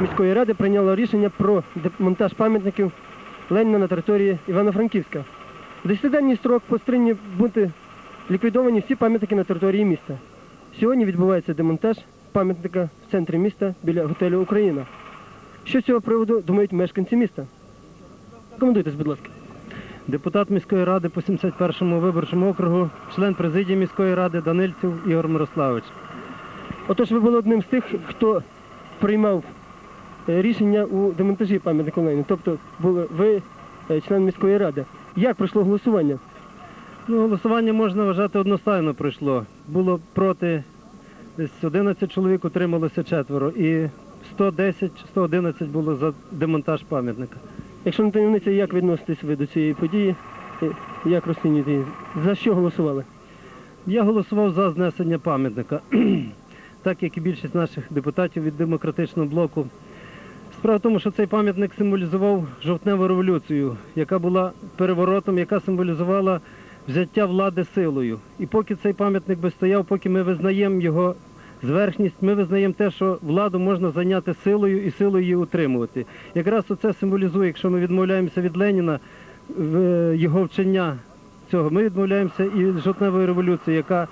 міської ради прийняло рішення про демонтаж пам'ятників Леніна на території Івано-Франківська. В 10-денний строк повинні бути ліквідовані всі пам'ятники на території міста. Сьогодні відбувається демонтаж пам'ятника в центрі міста біля готелю Україна. Що з цього приводу думають мешканці міста? Коментуйтесь, будь ласка. Депутат міської ради по 71-му виборчому округу, член президії міської ради Данильців Ігор Мирославович. Отож, ви були одним з тих, хто приймав рішення у демонтажі пам'ятника Леніна. Тобто були ви е, член міської ради. Як пройшло голосування? Ну, голосування можна вважати одностайно пройшло. Було проти десь 11 чоловік, утрималося четверо. І 110-111 було за демонтаж пам'ятника. Якщо не таємниця, як відноситесь ви до цієї події? Е, Як розцінюєте її? За що голосували? Я голосував за знесення пам'ятника, так як і більшість наших депутатів від демократичного блоку. Справа в тому, що цей пам'ятник символізував жовтневу революцію, яка була переворотом, яка символізувала взяття влади силою. І поки цей пам'ятник би стояв, поки ми визнаємо його зверхність, ми визнаємо те, що владу можна зайняти силою і силою її утримувати. Якраз це символізує, якщо ми відмовляємося від Леніна, його вчення цього, ми відмовляємося і жовтневої революції, яка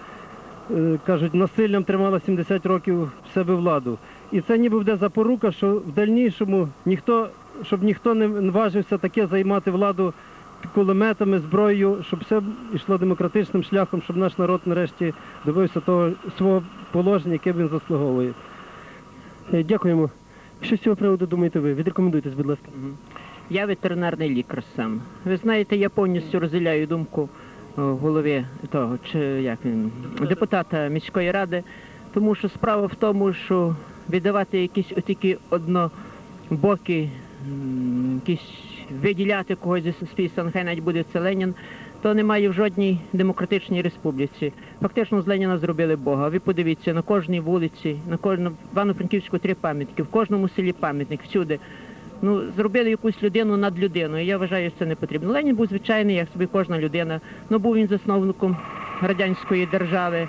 е, кажуть, насиллям тримала 70 років в себе владу. І це ніби буде запорука, що в дальнішому ніхто, щоб ніхто не важився таке займати владу кулеметами, зброєю, щоб все йшло демократичним шляхом, щоб наш народ нарешті добився того свого положення, яке він заслуговує. Е, Дякуємо. Що з цього приводу думаєте ви? Відрекомендуйтесь, будь ласка. Я ветеринарний лікар сам. Ви знаєте, я повністю розділяю думку о, голови того, чи як він, депутата міської ради, тому що справа в тому, що віддавати якісь отакі однобокі, якісь виділяти когось зі суспільства, нехай навіть буде це Ленін, то немає в жодній демократичній республіці. Фактично з Леніна зробили Бога. Ви подивіться, на кожній вулиці, на кожному Івано-Франківську три пам'ятки, в кожному селі пам'ятник, всюди. Ну, зробили якусь людину над людиною. Я вважаю, що це не потрібно. Ленін був звичайний, як собі кожна людина. Ну, був він засновником радянської держави.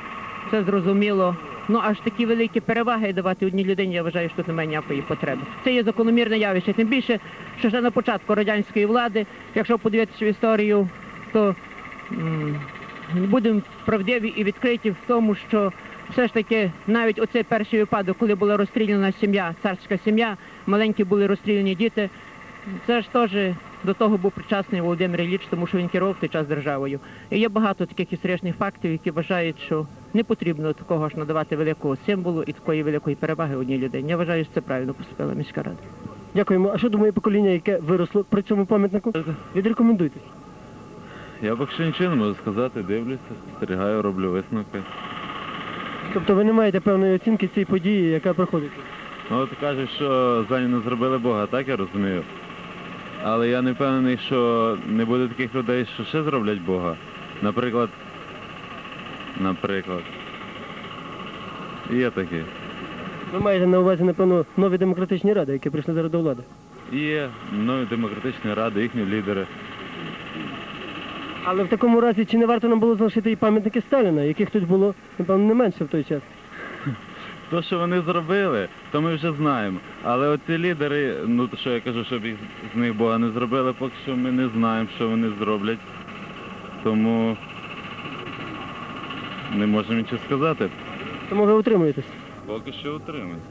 Це зрозуміло. Ну, аж такі великі переваги давати одній людині, я вважаю, що тут немає ніякої потреби. Це є закономірне явище. Тим більше, що ще на початку радянської влади, якщо подивитися в історію, то будемо правдиві і відкриті в тому, що все ж таки навіть оцей перший випадок, коли була розстріляна сім'я, царська сім'я, маленькі були розстріляні діти, це ж теж до того був причасний Володимир Ілліч, тому що він керував в той час державою. І є багато таких історичних фактів, які вважають, що не потрібно такого ж надавати великого символу і такої великої переваги одній людині. Я вважаю, що це правильно поступила міська рада. Дякуємо. А що думає покоління, яке виросло при цьому пам'ятнику? Відрекомендуйтесь. Я поки що нічого не можу сказати, дивлюся, спостерігаю, роблю висновки. Тобто ви не маєте певної оцінки цієї події, яка проходить. Ну от кажуть, що з Леніна зробили Бога, так я розумію. Але я не впевнений, що не буде таких людей, що ще зроблять Бога. Наприклад, наприклад. Є такі. Ви маєте на увазі, напевно, нові демократичні ради, які прийшли зараз до влади. Є нові демократичні ради, їхні лідери. Але в такому разі чи не варто нам було залишити і пам'ятники Сталіна, яких тут було, напевно, не менше в той час. То, що вони зробили, то ми вже знаємо. Але оці лідери, ну то що я кажу, щоб їх з них Бога не зробили, поки що ми не знаємо, що вони зроблять. Тому не можемо нічого сказати. Тому ви утримуєтесь. Поки що утримують.